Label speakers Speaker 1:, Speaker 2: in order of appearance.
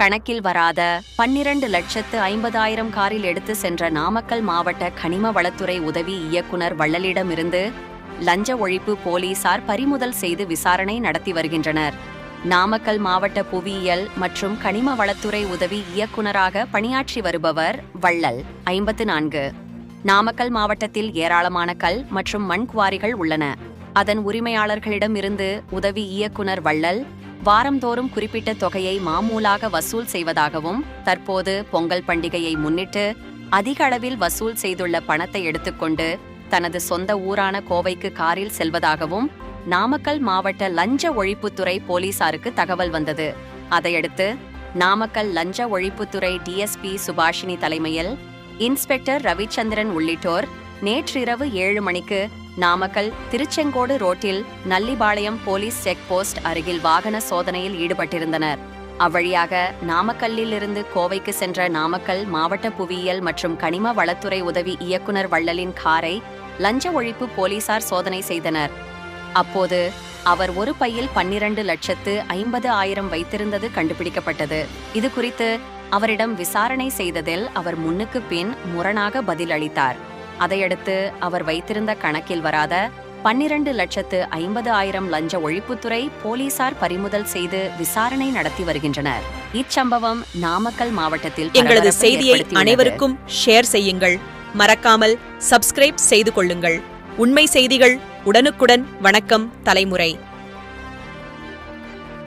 Speaker 1: கணக்கில் வராத பன்னிரண்டு லட்சத்து ஐம்பதாயிரம் காரில் எடுத்து சென்ற நாமக்கல் மாவட்ட கனிம வளத்துறை உதவி இயக்குனர் வள்ளலிடமிருந்து லஞ்ச ஒழிப்பு போலீசார் பறிமுதல் செய்து விசாரணை நடத்தி வருகின்றனர். நாமக்கல் மாவட்ட புவியியல் மற்றும் கனிம வளத்துறை உதவி இயக்குனராக பணியாற்றி வருபவர் வள்ளல் ஐம்பத்து நான்கு. நாமக்கல் மாவட்டத்தில் ஏராளமான கல் மற்றும் மண் குவாரிகள் உள்ளன. அதன் உரிமையாளர்களிடமிருந்து உதவி இயக்குனர் வள்ளல் வாரந்தோறும் குறிப்பிட்ட தொகையை மாமூலாக வசூல் செய்வதாகவும் தற்போது பொங்கல் பண்டிகையை முன்னிட்டு அதிக அளவில் வசூல் செய்துள்ள பணத்தை எடுத்துக்கொண்டு தனது சொந்த ஊரான கோவைக்கு காரில் செல்வதாகவும் நாமக்கல் மாவட்ட லஞ்ச ஒழிப்புத்துறை போலீசாருக்கு தகவல் வந்தது. அதையடுத்து நாமக்கல் லஞ்ச ஒழிப்புத்துறை டிஎஸ்பி சுபாஷினி தலைமையில் இன்ஸ்பெக்டர் ரவிச்சந்திரன் உள்ளிட்டோர் நேற்றிரவு ஏழு மணிக்கு நாமக்கல் திருச்செங்கோடு ரோட்டில் நல்லிபாளையம் போலீஸ் செக் போஸ்ட் அருகில் வாகன சோதனையில் ஈடுபட்டிருந்தனர். அவ்வழியாக நாமக்கல்லிலிருந்து கோவைக்கு சென்ற நாமக்கல் மாவட்ட புவியியல் மற்றும் கனிம வளத்துறை உதவி இயக்குனர் வள்ளலின் காரை லஞ்ச ஒழிப்பு போலீசார் சோதனை செய்தனர். அப்போது அவர் ஒரு பையில் பன்னிரண்டு லட்சத்து ஐம்பது ஆயிரம் வைத்திருந்தது கண்டுபிடிக்கப்பட்டது. இது குறித்து அவரிடம் விசாரணை செய்ததில் அவர் முன்னுக்கு பின் முரணாக பதில் அளித்தார் அதையடுத்து அவர் வைத்திருந்த கணக்கில் வராத பன்னிரண்டு லட்சத்து ஐம்பது ஆயிரம் லஞ்ச ஒழிப்புத்துறை போலீசார் பறிமுதல் செய்து விசாரணை நடத்தி வருகின்றனர். இச்சம்பவம் நாமக்கல் மாவட்டத்தில்
Speaker 2: எங்களது செய்தியை. அனைவருக்கும் ஷேர் செய்யுங்கள். மறக்காமல் சப்ஸ்கிரைப் செய்து கொள்ளுங்கள். உண்மை செய்திகள் உடனுக்குடன் வணக்கம் தலைமுறை.